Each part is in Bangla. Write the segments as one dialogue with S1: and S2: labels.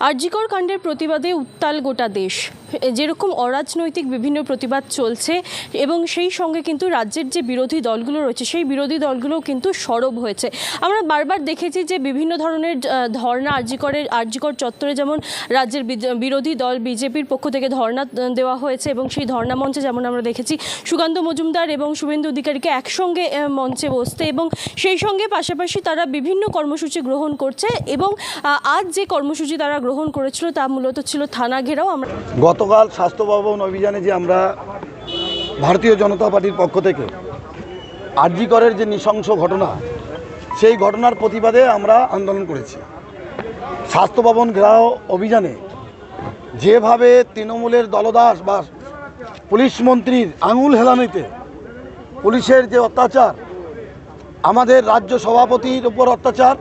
S1: আরজিকর কাণ্ডের প্রতিবাদে উত্তাল গোটা দেশ। যেরকম অরাজনৈতিক বিভিন্ন প্রতিবাদ চলছে এবং সেই সঙ্গে কিন্তু রাজ্যের যে বিরোধী দলগুলো রয়েছে সেই বিরোধী দলগুলোও কিন্তু সরব হয়েছে। আমরা বারবার দেখেছি যে বিভিন্ন ধরনের আহ, ধর্ণা আরজিকরের আরজিকর চত্বরে যেমন রাজ্যের বিরোধী দল বিজেপির পক্ষ থেকে ধর্ণা দেওয়া হয়েছে এবং সেই ধর্ণা মঞ্চে যেমন আমরা দেখেছি সুকান্ত মজুমদার এবং শুভেন্দু অধিকারীকে একসঙ্গে মঞ্চে বসতে এবং সেই সঙ্গে পাশাপাশি তারা বিভিন্ন কর্মসূচি গ্রহণ করছে এবং আজ যে কর্মসূচি তারা গ্রহণ করেছিল তা মূলত ছিল থানা ঘেরাও। আমরা
S2: গতকাল স্বাস্থ্য ভবন অভিযানে যে আমরা ভারতীয় জনতা পার্টির পক্ষ থেকে আরজিকরের যে নৃশংস ঘটনা, সেই ঘটনার প্রতিবাদে আমরা আন্দোলন করেছি। স্বাস্থ্য ভবন ঘেরাও অভিযানে যেভাবে তৃণমূলের দলদাস বা পুলিশ মন্ত্রীর আঙুল হেলানিতে পুলিশের যে অত্যাচার, আমাদের রাজ্য সভাপতির উপর অত্যাচার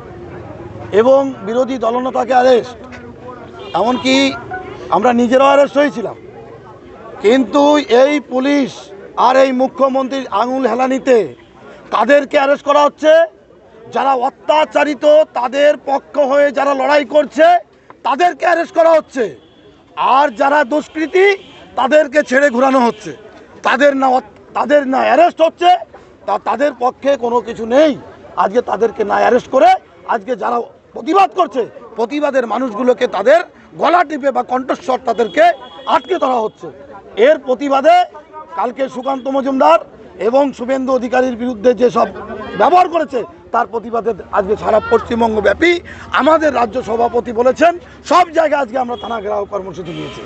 S2: এবং বিরোধী দলনেতাকে অ্যারেস্ট এমনকি আমরা নিজেরাও অ্যারেস্ট হয়েছিলাম কিন্তু এই পুলিশ আর এই মুখ্যমন্ত্রীর আঙুল হেলানিতে তাদেরকে অ্যারেস্ট করা হচ্ছে। যারা অত্যাচারিত, তাদের পক্ষ হয়ে যারা লড়াই করছে, তাদেরকে অ্যারেস্ট করা হচ্ছে। আর যারা দুষ্কৃতী, তাদেরকে ছেড়ে ঘোরানো হচ্ছে। তাদের না তাদের না অ্যারেস্ট হচ্ছে, তা তাদের পক্ষে কোনো কিছু নেই। আজকে তাদেরকে না অ্যারেস্ট করে, আজকে যারা প্রতিবাদ করছে, প্রতিবাদের মানুষগুলোকে তাদের গলা টিপে বা কণ্ঠস্বর তাদেরকে আটকে ধরা হচ্ছে। এর প্রতিবাদে কালকে সুকান্ত মজুমদার এবং শুভেন্দু অধিকারীর বিরুদ্ধে যে সব ব্যবহার করেছে তার প্রতিবাদে আজকে সারা পশ্চিমবঙ্গ ব্যাপী আমাদের রাজ্য সভাপতি বলেছেন সব জায়গায় আজকে আমরা থানা ঘেরাও কর্মসূচি নিয়েছি।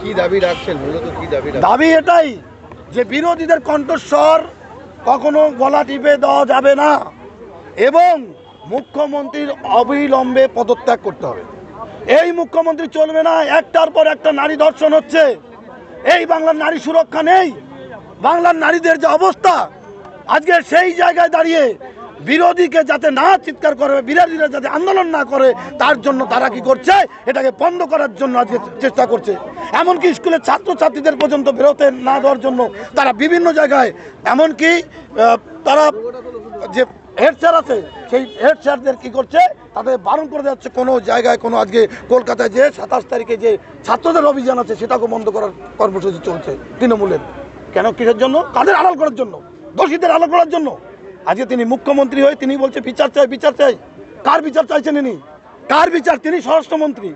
S3: কি দাবি রাখছেন? মূলত কি দাবি রাখছেন?
S2: দাবি এটাই যে বিরোধীদের কণ্ঠস্বর কখনো গলা টিপে দেওয়া যাবে না এবং মুখ্যমন্ত্রীর অবিলম্বে পদত্যাগ করতে হবে। এই মুখ্যমন্ত্রী চলবে না, একটার পর একটা নারী ধর্ষণ হচ্ছে। এই বাংলার নারী সুরক্ষা নেই। বাংলার নারীদের যে অবস্থা, আজকে সেই জায়গায় দাঁড়িয়ে বিরোধীকে যাতে না চিৎকার করে, বিরোধীরা যাতে আন্দোলন না করে, তার জন্য তারা কি করছে? এটাকে বন্ধ করার জন্য আজকে চেষ্টা করছে। এমনকি স্কুলের ছাত্রছাত্রীদের পর্যন্ত বেরোতে না দেওয়ার জন্য তারা বিভিন্ন জায়গায়, এমনকি তারা যে হেড স্যার আছে, সেই হেড স্যারদের কী করছে? তাদের বারণ করে দেওয়া হচ্ছে, কোনো জায়গায়, কোনো আজকে কলকাতায় যে সাতাশ তারিখে যে ছাত্রদের অভিযান আছে সেটাকে বন্ধ করার কর্মসূচি চলছে তৃণমূলের। কেন? কিসের জন্য? কাদের আড়াল করার জন্য? দোষীদের আড়াল করার জন্য? আজকে তিনি মুখ্যমন্ত্রী হয়ে তিনি বলছে, বিচার চাই বিচার চাই। কার বিচার চাইছেন ইনি? কার বিচার? তিনি স্বরাষ্ট্রমন্ত্রী,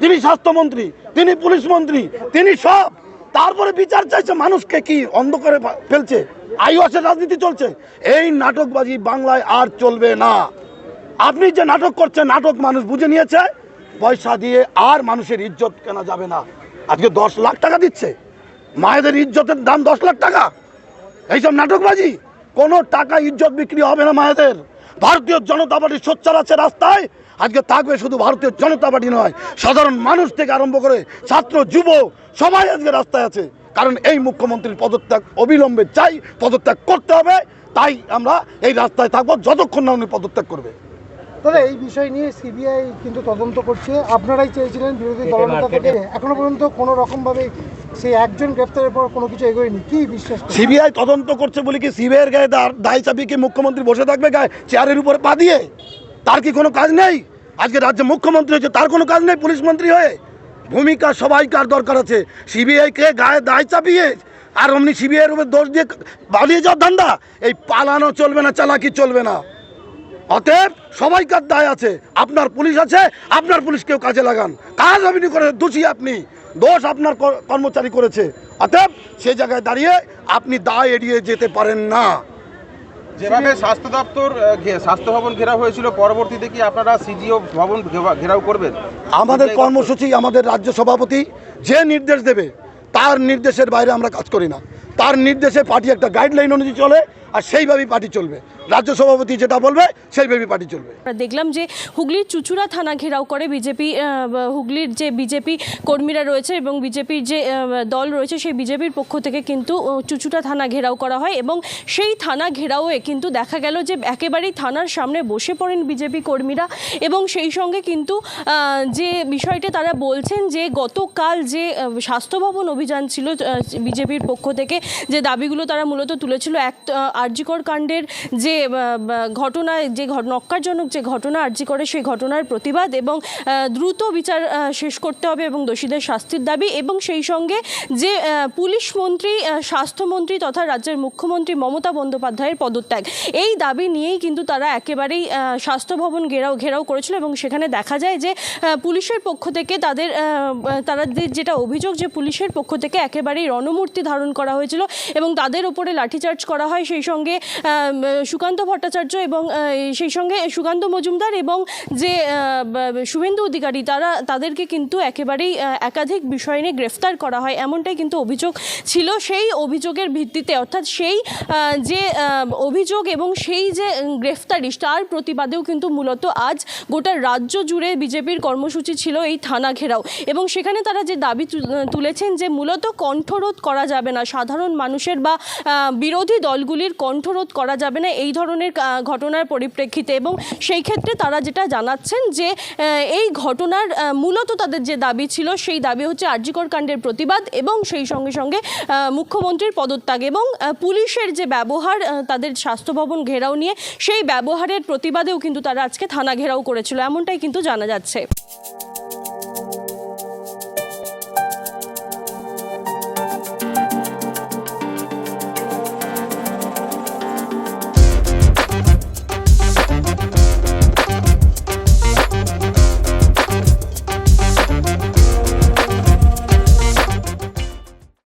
S2: তিনি স্বাস্থ্যমন্ত্রী, তিনি পুলিশ মন্ত্রী, তিনি সব। তারপরে বিচার চাইছে মানুষকে কি অন্ধকারে ফেলছে? আইওয়াসের রাজনীতি চলছে। এই নাটকবাজি বাংলায় আর চলবে না। আপনি যে নাটক করছেন, নাটক মানুষ বুঝে নিয়েছে, পয়সা দিয়ে আর মানুষের ইজ্জত কেনা যাবে না। আজকে দশ লাখ টাকা দিচ্ছে। মায়েদের ইজ্জতের দাম দশ লাখ টাকা। এইসব নাটকবাজি, কোনো টাকা ইজ্জত বিক্রি হবে না মায়েদের। ভারতীয় জনতা পার্টি সোচ্চার আছে রাস্তায়। আজকে থাকবে শুধু ভারতীয় জনতা পার্টি নয় সাধারণ মানুষ থেকে আরম্ভ করে ছাত্র যুব সবাই আজকে রাস্তায় আছে। কারণ এই মুখ্যমন্ত্রীর পদত্যাগ অবিলম্বে চাই পদত্যাগ করতে হবে তাই আমরা এই রাস্তায় থাকব যতক্ষণ না উনি পদত্যাগ করবে।
S4: তবে এই বিষয় নিয়ে সিবিআই কিন্তু তদন্ত করছে। আপনারাই চেয়েছিলেন বিরোধী দলনেতা থেকে। এখনও পর্যন্ত কোনো রকম ভাবে সেই একজন গ্রেপ্তারের পর কোনো কিছু এগোয়নি। কি বিশ্বাস
S2: সিবিআই তদন্ত করছে বলে কি সিবিআইয়ের গায়ে দা- দায় চাপিয়ে কি মুখ্যমন্ত্রী বসে থাকবে গায়ে? চেয়ারের উপরে পা দিয়ে? তার কি কোনো কাজ নেই? আজকে রাজ্যে মুখ্যমন্ত্রী হয়েছে, তার কোনো কাজ নেই পুলিশ মন্ত্রী হয়ে? ভূমিকা সবাইকার দরকার আছে? সিবিআইকে গায়ে দায় চাপিয়ে আর অমনি সিবিআইয়ের উপর দোষ দিয়ে পালিয়ে যাওয়ার ধান্দা? এই পালানো চলবে না, চালাকি চলবে না। অতএব সবাইকার দায় আছে? আপনার পুলিশ আছে, আপনার পুলিশকেও কাজে লাগান। কাজ আপনি করে, দোষী আপনি। দোষ আপনার কর্মচারী করেছে। অতএব সে জায়গায় দাঁড়িয়ে আপনি দায় এড়িয়ে যেতে পারেন না।
S3: যেভাবে স্বাস্থ্য দপ্তর স্বাস্থ্য ভবন ঘেরাও হয়েছিল পরবর্তীতে কি আপনারা সিজিও ভবন ঘেরাও করবেন?
S2: আমাদের কর্মসূচি আমাদের রাজ্য সভাপতি যে নির্দেশ দেবে তার নির্দেশের বাইরে আমরা কাজ করি না। তার নির্দেশে পার্টি একটা গাইডলাইন অনুযায়ী চলে আর সেইভাবেই পার্টি চলবে। রাজ্য সভাপতি যেটা বলবে সেইভাবেই পার্টি চলবে।
S1: দেখলাম যে হুগলির চুচুড়া থানা ঘেরাও করে বিজেপি হুগলির যে বিজেপি কর্মীরা রয়েছে এবং বিজেপির যে দল রয়েছে, সেই বিজেপির পক্ষ থেকে কিন্তু চুচুড়া থানা ঘেরাও করা হয় এবং সেই থানা ঘেরাওয়ে কিন্তু দেখা গেল যে একেবারেই থানার সামনে বসে পড়েন বিজেপি কর্মীরা এবং সেই সঙ্গে কিন্তু যে বিষয়টা তারা বলছেন যে গতকাল যে স্বাস্থ্য ভবন অভিযান ছিল বিজেপির পক্ষ থেকে, যে দাবিগুলো তারা মূলত তুলেছিল, এক আর্যিকর কাণ্ডের যে বা- ঘটনায় যে নক্কারজনক যে ঘটনা আর্জি করে সেই ঘটনার প্রতিবাদ এবং দ্রুত বিচার শেষ করতে হবে এবং দোষীদের শাস্তির দাবি এবং সেই সঙ্গে যে পুলিশ মন্ত্রী স্বাস্থ্যমন্ত্রী তথা রাজ্যের মুখ্যমন্ত্রী মমতা বন্দ্যোপাধ্যায়ের পদত্যাগ। এই দাবি নিয়েই কিন্তু তারা একেবারেই স্বাস্থ্য ভবন ঘেরাও ঘেরাও করেছিল এবং সেখানে দেখা যায় যে পুলিশের পক্ষ থেকে তাদের তারা যে- যেটা অভিযোগ যে পুলিশের পক্ষ থেকে একেবারেই রণমূর্তি ধারণ করা হয়েছিল এবং তাদের ওপরে লাঠিচার্জ করা হয়। সেই সঙ্গে সুকান্ত ভট্টাচার্য এবং সেই সঙ্গে সুকান্ত মজুমদার এবং যে শুভেন্দু অধিকারী, তারা, তাদেরকে কিন্তু একেবারেই একাধিক বিষয় নিয়ে গ্রেফতার করা হয়। এমনটাই কিন্তু অভিযোগ ছিল। সেই অভিযোগের ভিত্তিতে, অর্থাৎ সেই যে অভিযোগ এবং সেই যে গ্রেফতারি, তার প্রতিবাদেও কিন্তু মূলত আজ গোটা রাজ্য জুড়ে বিজেপির কর্মসূচি ছিল এই থানা ঘেরাও। এবং সেখানে তারা যে দাবি তুলেছেন যে মূলত কণ্ঠরোধ করা যাবে না, সাধারণ মানুষের বা বিরোধী দলগুলির কণ্ঠরোধ করা যাবে না, এই ধরনের ঘটনার পরিপ্রেক্ষিতে এবং সেই ক্ষেত্রে তারা যেটা জানাচ্ছেন যে এই ঘটনার মূলত তাদের যে দাবি ছিল সেই দাবি হচ্ছে আরজিকর কাণ্ডের প্রতিবাদ এবং সেই সঙ্গে সঙ্গে মুখ্যমন্ত্রীর পদত্যাগ এবং পুলিশের যে ব্যবহার তাদের স্বাস্থ্য ভবন ঘেরাও নিয়ে সেই ব্যবহারের প্রতিবাদেও কিন্তু তারা আজকে থানা ঘেরাও করেছিল। এমনটাই কিন্তু জানা যাচ্ছে।